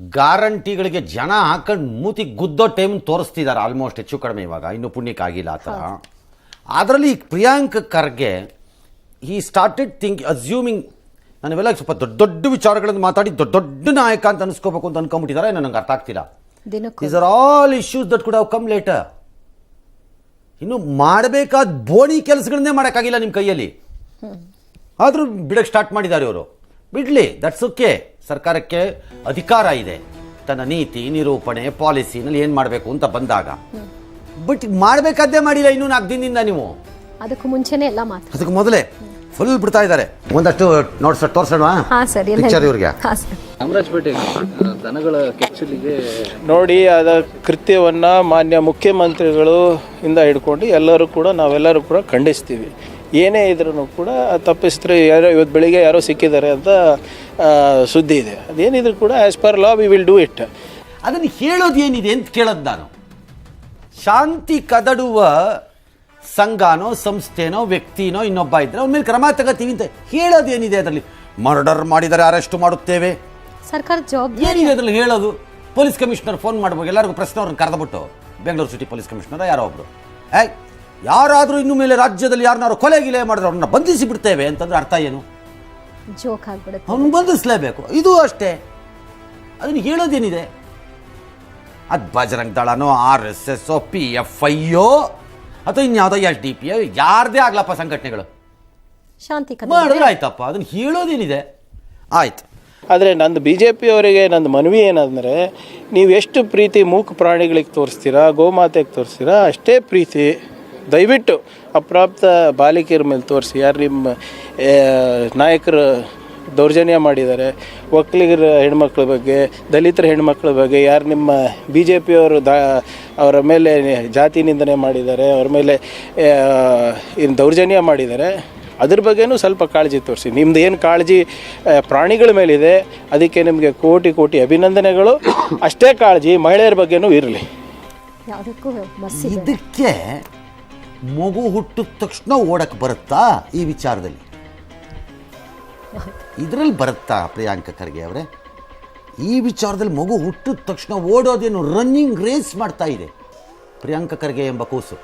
ಗ್ಯಾರಂಟಿಗಳಿಗೆ ಜನ ಹಾಕೊಂಡು ಮೂತಿ ಗುದ್ದೋ ಟೈಮ್ ತೋರಿಸ್ತಿದ್ದಾರೆ. ಆಲ್ಮೋಸ್ಟ್ ಹೆಚ್ಚು ಕಡಿಮೆ ಇವಾಗ. ಇನ್ನೂ ಪುಣ್ಯಕ್ಕಾಗಿಲ್ಲ ಆ ಥರ. ಅದರಲ್ಲಿ ಪ್ರಿಯಾಂಕ್ ಖರ್ಗೆ ಈ ಸ್ಟಾರ್ಟೆಡ್ ಥಿಂಕ್ ಅಸ್ಯೂಮಿಂಗ್ ನಾನೆಲ್ಲ ಸ್ವಲ್ಪ ದೊಡ್ಡ ದೊಡ್ಡ ವಿಚಾರಗಳನ್ನು ಮಾತಾಡಿ ದೊಡ್ಡ ದೊಡ್ಡ ನಾಯಕ ಅಂತ ಅನ್ಸ್ಕೋಬೇಕು ಅಂತ ಅನ್ಕೊಂಬಿಟ್ಟಿದ್ದಾರೆ ನನಗೆ ಅರ್ಥ ಆಗ್ತಿಲ್ಲ. Is these are all issues that ಕೂಡ ಹವ್ ಕಮ್ ಲೇಟ ಇನ್ನು ಮಾಡಬೇಕಾದ ಬೋಣಿ ಕೆಲಸಗಳನ್ನೇ ಮಾಡೋಕ್ಕಾಗಿಲ್ಲ ನಿಮ್ಮ ಕೈಯಲ್ಲಿ. ಆದರೂ ಬಿಡಕ್ಕೆ ಸ್ಟಾರ್ಟ್ ಮಾಡಿದ್ದಾರೆ ಇವರು. ಬಿಡಲಿ ದಟ್ಸ್ ಓಕೆ ಸರ್ಕಾರಕ್ಕೆ ಅಧಿಕಾರ ಇದೆ. ತನ್ನ ನೀತಿ ನಿರೂಪಣೆ ಪಾಲಿಸಿನಲ್ಲಿ ಏನು ಮಾಡಬೇಕು ಅಂತ ಬಂದಾಗ. ಬಟ್ ಮಾಡಬೇಕಾದ್ದೇ ಮಾಡಿಲ್ಲ ಇನ್ನೂ ನಾಲ್ಕು ದಿನದಿಂದ ನೀವು. ಅದಕ್ಕೂ ಮುಂಚೆನೇ ಎಲ್ಲ ಮಾತು. ಅದಕ್ಕೆ ಮೊದಲೇ ಫುಲ್ ಬಿಡ್ತಾ ಇದ್ದಾರೆ. ಒಂದಷ್ಟು ನೋಡ್ಸ ತೋರ್ಸೋಣ? ಹಾ ಸರ್ ಎಲ್ಲ ಪಿಕ್ಚರ್ ಇವ್ರಿಗೆ. ಹಾ ಸರ್. ಚಾಮರಾಜಪೇಟೆ ದನಗಳ ಕೆಚ್ಚಲಿಗೆ ನೋಡಿ ಅದ ಕೃತ್ಯವನ್ನ ಮಾನ್ಯ ಮುಖ್ಯಮಂತ್ರಿಗಳು ಇಂದ ಹಿಡ್ಕೊಂಡು ಎಲ್ಲರೂ ಕೂಡ ನಾವೆಲ್ಲರೂ ಕೂಡ ಖಂಡಿಸ್ತೀವಿ. ಏನೇ ಇದ್ರೂ ಕೂಡ ತಪ್ಪಿಸಿದ್ರೆ ಯಾರೋ ಇವತ್ತು ಬೆಳಿಗ್ಗೆ ಯಾರೋ ಸಿಕ್ಕಿದ್ದಾರೆ ಅಂತ ಸುದ್ದಿ ಇದೆ. ಅದೇನಿದ್ರು ಕೂಡ as per law we will do it ಅದನ್ನು ಹೇಳೋದು ಏನಿದೆ ಅಂತ ಕೇಳೋದು ನಾನು. ಶಾಂತಿ ಕದಡುವ ಸಂಘನೋ ಸಂಸ್ಥೆನೋ ವ್ಯಕ್ತಿನೋ ಇನ್ನೊಬ್ಬ ಇದ್ರೆ ಅವ್ನ ಮೇಲೆ ಕ್ರಮ ತಗೋತೀವಿ ಅಂತ ಹೇಳೋದು ಏನಿದೆ ಅದರಲ್ಲಿ? ಮರ್ಡರ್ ಮಾಡಿದರೆ ಅರೆಸ್ಟ್ ಮಾಡುತ್ತೇವೆ. ಸರ್ಕಾರ ಜವಾಬ್ದಾರಿ ಏನಿದೆ ಅದರಲ್ಲಿ ಹೇಳೋದು? ಪೊಲೀಸ್ ಕಮಿಷನರ್ ಫೋನ್ ಮಾಡ್ಬೇಕು ಎಲ್ಲರಿಗೂ ಪ್ರಶ್ನೆ ಅವ್ರನ್ನ ಕರೆದ್ಬಿಟ್ಟು. ಬೆಂಗಳೂರು ಸಿಟಿ ಪೊಲೀಸ್ ಕಮಿಷನರ್ ಯಾರೋ ಒಬ್ಬರು ಏಯ್ ಯಾರಾದರೂ ಇನ್ನು ಮೇಲೆ ರಾಜ್ಯದಲ್ಲಿ ಯಾರನ್ನಾರು ಕೊಲೆ ಗಿಲೆ ಮಾಡಿದ್ರೆ ಅವ್ರನ್ನ ಬಂಧಿಸಿ ಬಿಡ್ತೇವೆ ಅಂತಂದ್ರೆ ಅರ್ಥ ಏನು? ಜೋಕ್ ಆಗ್ಬಿಡುತ್ತೆ. ಅವ್ನು ಬಂಧಿಸಲೇಬೇಕು. ಇದು ಅಷ್ಟೇ. ಅದನ್ನು ಹೇಳೋದೇನಿದೆ? ಅದು ಬಜರಂಗ್ ದಳನೋ ಆರ್ ಎಸ್ ಎಸ್ ಒ ಪಿ ಎಫ್ ಐ ಒ ಅಥವಾ ಇನ್ಯಾವುದೋ ಎಸ್ ಡಿ ಪಿ ಯಾರದೇ ಆಗ್ಲಪ್ಪ ಸಂಘಟನೆಗಳು. ಶಾಂತಿ ಮಾಡಿದ್ರೆ ಆಯ್ತಪ್ಪ. ಅದನ್ನು ಹೇಳೋದೇನಿದೆ? ಆಯ್ತು. ಆದರೆ ನಂದು ಬಿ ಜೆ ಪಿಯವರಿಗೆ ನಂದು ಮನವಿ ಏನಂದರೆ ನೀವು ಎಷ್ಟು ಪ್ರೀತಿ ಮೂಕ ಪ್ರಾಣಿಗಳಿಗೆ ತೋರಿಸ್ತೀರಾ ಗೋಮಾತೆಗೆ ತೋರಿಸ್ತೀರಾ ಅಷ್ಟೇ ಪ್ರೀತಿ. ದಯವಿಟ್ಟು ಅಪ್ರಾಪ್ತ ಬಾಲಿಕೆಯರ ಮೇಲೆ ತೋರಿಸಿ. ಯಾರು ನಿಮ್ಮ ನಾಯಕರು ದೌರ್ಜನ್ಯ ಮಾಡಿದ್ದಾರೆ ಒಕ್ಕಲಿಗರ ಹೆಣ್ಮಕ್ಳ ಬಗ್ಗೆ ದಲಿತರ ಹೆಣ್ಮಕ್ಳ ಬಗ್ಗೆ ಯಾರು ನಿಮ್ಮ ಬಿ ಜೆ ಪಿಯವರು ದಾ ಅವರ ಮೇಲೆ ಜಾತಿ ನಿಂದನೆ ಮಾಡಿದ್ದಾರೆ ಅವ್ರ ಮೇಲೆ ಏನು ದೌರ್ಜನ್ಯ ಮಾಡಿದ್ದಾರೆ ಅದ್ರ ಬಗ್ಗೆನೂ ಸ್ವಲ್ಪ ಕಾಳಜಿ ತೋರಿಸಿ. ನಿಮ್ದು ಏನು ಕಾಳಜಿ ಪ್ರಾಣಿಗಳ ಮೇಲಿದೆ ಅದಕ್ಕೆ ನಿಮಗೆ ಕೋಟಿ ಕೋಟಿ ಅಭಿನಂದನೆಗಳು. ಅಷ್ಟೇ ಕಾಳಜಿ ಮಹಿಳೆಯರ ಬಗ್ಗೆನೂ ಇರಲಿ. ಇದಕ್ಕೆ ಮಗು ಹುಟ್ಟಿದ ತಕ್ಷಣ ಓಡಕ್ಕೆ ಬರುತ್ತಾ ಈ ವಿಚಾರದಲ್ಲಿ? ಇದರಲ್ಲಿ ಬರುತ್ತಾ ಪ್ರಿಯಾಂಕ ಖರ್ಗೆ ಅವರೇ? ಈ ವಿಚಾರದಲ್ಲಿ ಮಗು ಹುಟ್ಟಿದ ತಕ್ಷಣ ಓಡೋದೇನು ರನ್ನಿಂಗ್ ರೇಸ್ ಮಾಡ್ತಾ ಇದೆ ಪ್ರಿಯಾಂಕ ಖರ್ಗೆ ಎಂಬ ಕೂಸು?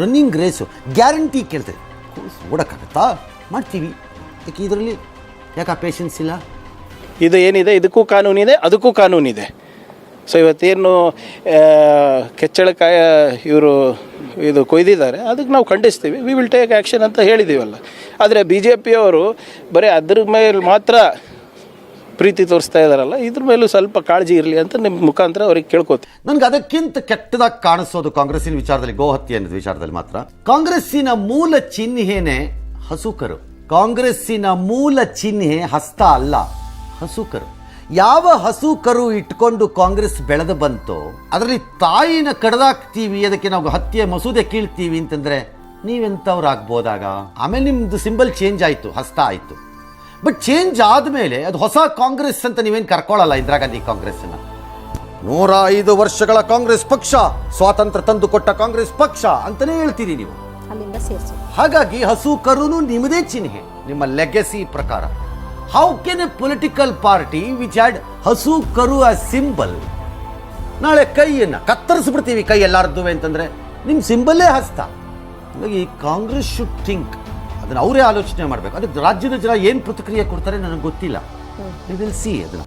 ರನ್ನಿಂಗ್ ರೇಸು ಗ್ಯಾರಂಟಿ ಕೇಳ್ತೇವೆ ಕೂಸು ಓಡೋಕ್ಕಾಗತ್ತಾ? ಮಾಡ್ತೀವಿ. ಯಾಕೆ ಇದರಲ್ಲಿ? ಯಾಕೆ ಪೇಷನ್ಸ್ ಇಲ್ಲ? ಇದು ಏನಿದೆ? ಇದಕ್ಕೂ ಕಾನೂನಿದೆ, ಅದಕ್ಕೂ ಕಾನೂನಿದೆ. ಸೊ ಇವತ್ತೇನು ಕೆಚ್ಚಳಕಾಯ ಇವರು ಇದು ಕೊಯ್ದಿದ್ದಾರೆ, ಅದಕ್ಕೆ ನಾವು ಖಂಡಿಸ್ತೀವಿ. ವಿ ವಿಲ್ ಟೇಕ್ ಆ್ಯಕ್ಷನ್ ಅಂತ ಹೇಳಿದ್ದೀವಲ್ಲ ಆದರೆ ಬಿ ಜೆ ಪಿಯವರು ಬರೀ ಅದ್ರ ಮೇಲೆ ಮಾತ್ರ ಪ್ರೀತಿ ತೋರಿಸ್ತಾ ಇದ್ದಾರಲ್ಲ ಇದ್ರ ಮೇಲೂ ಸ್ವಲ್ಪ ಕಾಳಜಿ ಇರಲಿ ಅಂತ ನಿಮ್ಮ ಮುಖಾಂತರ ಅವ್ರಿಗೆ ಕೇಳ್ಕೊತೀವಿ. ನನಗೆ ಅದಕ್ಕಿಂತ ಕೆಟ್ಟದಾಗಿ ಕಾಣಿಸೋದು ಕಾಂಗ್ರೆಸ್ಸಿನ ವಿಚಾರದಲ್ಲಿ, ಗೋಹತ್ಯೆ ಅನ್ನೋದು ವಿಚಾರದಲ್ಲಿ ಮಾತ್ರ. ಕಾಂಗ್ರೆಸ್ಸಿನ ಮೂಲ ಚಿಹ್ನೆನೇ ಹಸುಕರು. ಕಾಂಗ್ರೆಸ್ಸಿನ ಮೂಲ ಚಿಹ್ನೆ ಹಸ್ತ ಅಲ್ಲ, ಹಸುಕರು. ಯಾವ ಹಸು ಕರು ಇಟ್ಕೊಂಡು ಕಾಂಗ್ರೆಸ್ ಬೆಳೆದು ಬಂತೋ ಅದರಲ್ಲಿ ತಾಯಿನ ಕಡ್ದಾಕ್ತೀವಿ ಅದಕ್ಕೆ ನಾವು ಹತ್ಯೆ ಮಸೂದೆ ಕೀಳ್ತೀವಿ ಅಂತಂದ್ರೆ ನೀವೆಂಥವ್ರು ಆಗ್ಬೋದಾಗ? ಆಮೇಲೆ ನಿಮ್ದು ಸಿಂಬಲ್ ಚೇಂಜ್ ಆಯಿತು ಹಸ್ತ ಆಯ್ತು. ಬಟ್ ಚೇಂಜ್ ಆದಮೇಲೆ ಅದು ಹೊಸ ಕಾಂಗ್ರೆಸ್ ಅಂತ ನೀವೇನು ಕರ್ಕೊಳ್ಳಲ್ಲ ಇಂದಿರಾ ಗಾಂಧಿ ಕಾಂಗ್ರೆಸ್ಸನ್ನ? ನೂರ ಐದು ವರ್ಷಗಳ ಕಾಂಗ್ರೆಸ್ ಪಕ್ಷ ಸ್ವಾತಂತ್ರ್ಯ ತಂದು ಕೊಟ್ಟ ಕಾಂಗ್ರೆಸ್ ಪಕ್ಷ ಅಂತಾನೆ ಹೇಳ್ತೀರಿ ನೀವು. ಹಾಗಾಗಿ ಹಸು ಕರುನು ನಿಮ್ಮದೇ ಚಿಹ್ನೆ ನಿಮ್ಮ ಲೆಗಸಿ ಪ್ರಕಾರ. How can a political party which had ಹಸು ಕರು ಅ ಸಿಂಬಲ್ ನಾಳೆ ಕೈಯನ್ನು ಕತ್ತರಿಸ್ಬಿಡ್ತೀವಿ, ಕೈ ಎಲ್ಲಾರ್ದು ಅಂತಂದರೆ ನಿಮ್ಮ ಸಿಂಬಲ್ಲೇ ಹಸ್ತ. ಹಾಗಾಗಿ ಕಾಂಗ್ರೆಸ್ ಶುಡ್ ಥಿಂಕ್ ಅದನ್ನು ಅವರೇ ಆಲೋಚನೆ ಮಾಡಬೇಕು. ಅದಕ್ಕೆ ರಾಜ್ಯದ ಜನ ಏನು ಪ್ರತಿಕ್ರಿಯೆ ಕೊಡ್ತಾರೆ ನನಗೆ ಗೊತ್ತಿಲ್ಲ. ವಿ ವಿಲ್ ಸಿ ಅದನ್ನು.